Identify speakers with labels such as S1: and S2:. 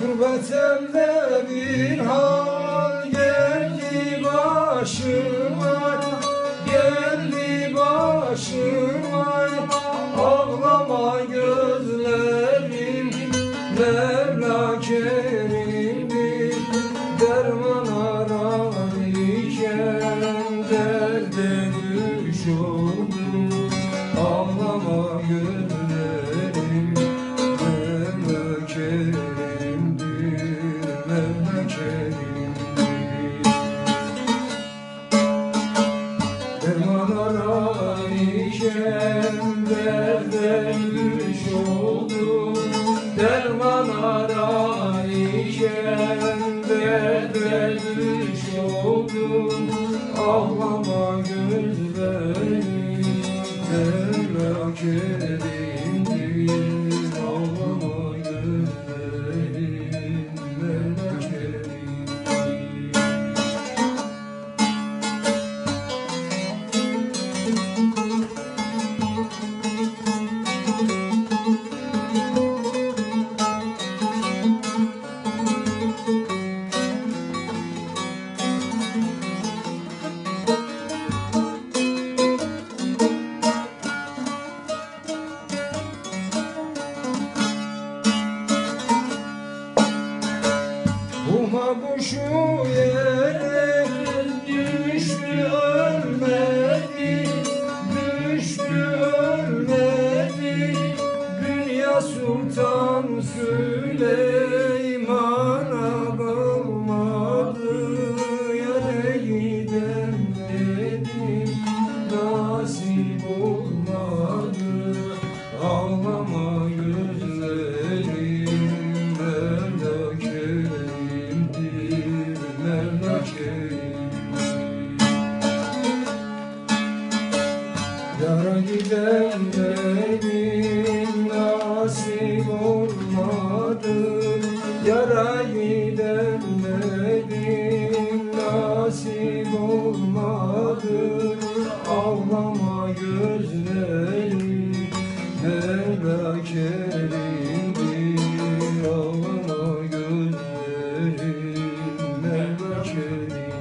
S1: Gurbet elde bir hal geldi başıma Ağlama gözlerim gülü Uma kuşu yere düştü ölmedi. Düştü ölmedi. Dünya Sultan Süleyman'a giden benim nasip olmadı Yara benim nasip olmadı Ağlama gözlerim helak erimdir Ağlama gözlerim helak erimdir